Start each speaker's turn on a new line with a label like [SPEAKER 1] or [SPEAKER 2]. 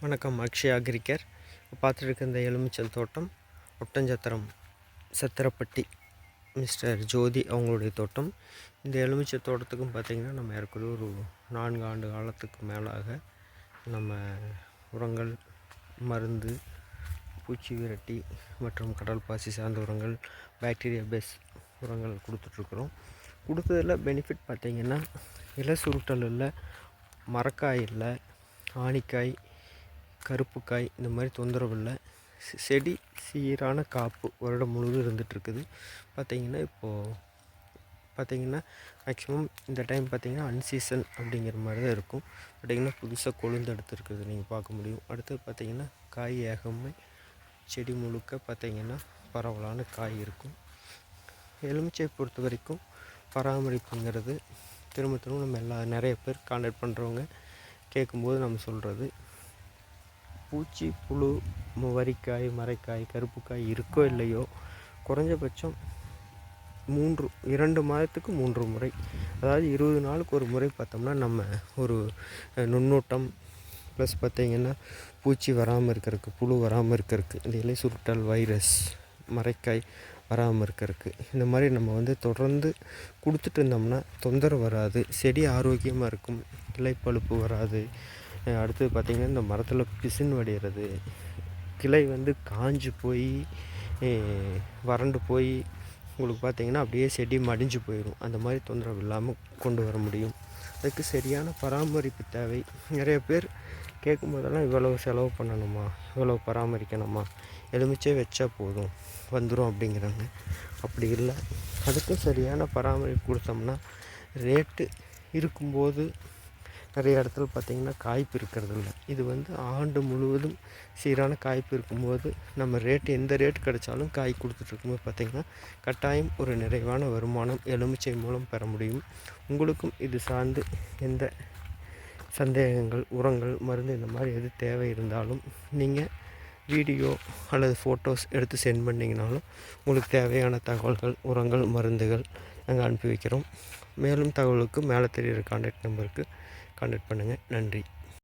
[SPEAKER 1] வணக்கம் அக்ஷய் அக்ரிகேர். இப்போ பார்த்துட்டு இந்த எலுமிச்சல் தோட்டம் ஒட்டஞ்சத்திரம் சத்திரப்பட்டி மிஸ்டர் ஜோதி அவங்களுடைய தோட்டம். இந்த எலுமிச்சை தோட்டத்துக்கும் பார்த்திங்கன்னா நம்ம ஏற்கனவே ஒரு நான்கு ஆண்டு காலத்துக்கு மேலாக நம்ம உரங்கள் மருந்து பூச்சி விரட்டி மற்றும் கடல் பாசி சார்ந்த உரங்கள் பாக்டீரியா பேஸ் உரங்கள் கொடுத்துட்ருக்குறோம். கொடுத்ததில் பெனிஃபிட் பார்த்திங்கன்னா இலை சுருட்டல் இல்லை மரக்காய் இல்லை ஆணிக்காய் கருப்பு காய் இந்த மாதிரி தொந்தரவு இல்லை செடி சீரான காப்பு வருடம் முழுவதும் இருந்துகிட்ருக்குது. பார்த்திங்கன்னா இப்போது பார்த்திங்கன்னா மேக்ஸிமம் இந்த டைம் பார்த்திங்கன்னா அன்சீசன் அப்படிங்கிற மாதிரி தான் இருக்கும். பார்த்திங்கன்னா புதுசாக கொழுந்து எடுத்துருக்குது நீங்கள் பார்க்க முடியும். அடுத்து பார்த்திங்கன்னா காய் ஏகமே செடி முழுக்க பார்த்திங்கன்னா பரவலான காய் இருக்கும். எலுமிச்சை பொறுத்த வரைக்கும் பராமரிப்புங்கிறது திரும்ப திரும்ப நம்ம எல்லா நிறைய பேர் கான்டாக்ட் பண்ணுறவங்க கேட்கும்போது நம்ம சொல்கிறது பூச்சி புழு வரிக்காய் மரைக்காய் கருப்புக்காய் இருக்கோ இல்லையோ குறைஞ்சபட்சம் மூன்று இரண்டு மாதத்துக்கு மூன்று முறை. அதாவது இருபது நாளுக்கு ஒரு முறை பார்த்தோம்னா நம்ம ஒரு நுண்ணூட்டம் ப்ளஸ் பார்த்திங்கன்னா பூச்சி வராமல் இருக்கிறதுக்கு புழு வராமல் இருக்கிறதுக்கு இந்த இலை சுருட்டல் வைரஸ் மரைக்காய் வராமல் இருக்கிறதுக்கு இந்த மாதிரி நம்ம வந்து தொடர்ந்து கொடுத்துட்டு இருந்தோம்னா தொந்தரவு வராது செடி ஆரோக்கியமாக இருக்கும் இலை பழுப்பு வராது அடுத்தது பார்த்திங்கன்னா இந்த மரத்தில் பிசின் வடிகிறது. கிளை வந்து காஞ்சு போய் வறண்டு போய் உங்களுக்கு பார்த்திங்கன்னா அப்படியே செடி மடிஞ்சு போயிடும் அந்த மாதிரி தொந்தரவு இல்லாமல் கொண்டு வர முடியும். அதுக்கு சரியான பராமரிப்பு தேவை. நிறைய பேர் கேட்கும் போதெல்லாம் இவ்வளவு செலவு பண்ணணுமா? இவ்வளோ பராமரிக்கணுமா? எலுமிச்சே வச்சா போதும் வந்துடும் அப்படிங்கிறாங்க. அப்படி இல்லை. அதுக்கும் சரியான பராமரிப்பு கொடுத்தோம்னா ரேட்டு இருக்கும்போது நிறைய இடத்துல பார்த்திங்கன்னா காய்ப்பு இருக்கிறது இல்லை இது வந்து ஆண்டு முழுவதும் சீரான காய்ப்பு இருக்கும்போது நம்ம ரேட் எந்த ரேட் கிடைச்சாலும் காய் கொடுத்துட்ருக்கும்போது பார்த்திங்கன்னா கட்டாயம் ஒரு நிறைவான வருமானம் எலுமிச்சை மூலம் பெற முடியும். உங்களுக்கும் இது சார்ந்து எந்த சந்தேகங்கள் உரங்கள் மருந்து இந்த மாதிரி எது தேவை இருந்தாலும் நீங்கள் வீடியோ அல்லது ஃபோட்டோஸ் எடுத்து சென்ட் பண்ணிங்கனாலும் உங்களுக்கு தேவையான தகவல்கள் உரங்கள் மருந்துகள் நாங்கள் அனுப்பி வைக்கிறோம். மேலும் தகவலுக்கு மேலே தெரிகிற கான்டாக்ட் நம்பருக்கு கான்டாக்ட் பண்ணுங்கள் நன்றி.